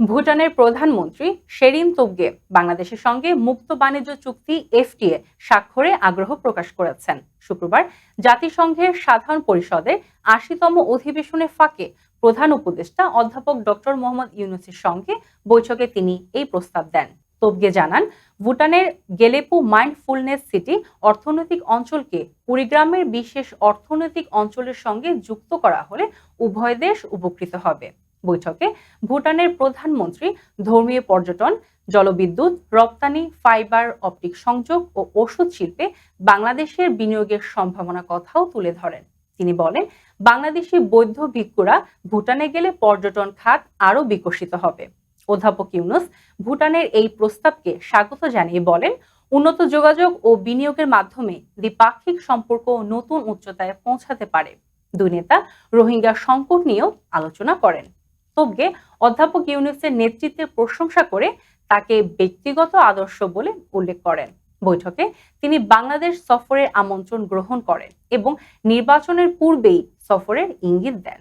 ভুটানের প্রধানমন্ত্রী শেরিন তোবগে বাংলাদেশের সঙ্গে মুক্ত বাণিজ্য চুক্তি এফটিএ স্বাক্ষরে আগ্রহ প্রকাশ করেছেন। শুক্রবার জাতিসংঘের সাধারণ পরিষদের আশিতম অধিবেশনে ফাঁকে প্রধান উপদেষ্টা অধ্যাপক ডক্টর মোহাম্মদ ইউনুসের সঙ্গে বৈঠকে তিনি এই প্রস্তাব দেন। তোবগে জানান, ভুটানের গেলেপু মাইন্ডফুলনেস সিটি অর্থনৈতিক অঞ্চলকে কুড়িগ্রামের বিশেষ অর্থনৈতিক অঞ্চলের সঙ্গে যুক্ত করা হলে উভয় দেশ উপকৃত হবে। বৈঠকে ভুটানের প্রধানমন্ত্রী ধর্মীয় পর্যটন, জলবিদ্যুৎ, রপ্তানি, ফাইবার, অপটিক সংযোগ ও ওষুধ শিল্পে বাংলাদেশের বিনিয়োগের সম্ভাবনা কথাও তুলে ধরেন। তিনি বলেন, বাংলাদেশি বৌদ্ধ ভিক্ষুরা ভুটানে গেলে পর্যটন খাত আরও বিকশিত হবে। অধ্যাপক ইউনুস ভুটানের এই প্রস্তাবকে স্বাগত জানিয়ে বলেন, উন্নত যোগাযোগ ও বিনিয়োগের মাধ্যমে দ্বিপাক্ষিক সম্পর্ক নতুন উচ্চতায় পৌঁছাতে পারে। দুই নেতা রোহিঙ্গা সংকট নিয়েও আলোচনা করেন। তোবগে অধ্যাপক ইউনুসের নেতৃত্বের প্রশংসা করে তাকে ব্যক্তিগত আদর্শ বলে উল্লেখ করেন। বৈঠকে তিনি বাংলাদেশ সফরের আমন্ত্রণ গ্রহণ করেন এবং নির্বাচনের পূর্বেই সফরের ইঙ্গিত দেন।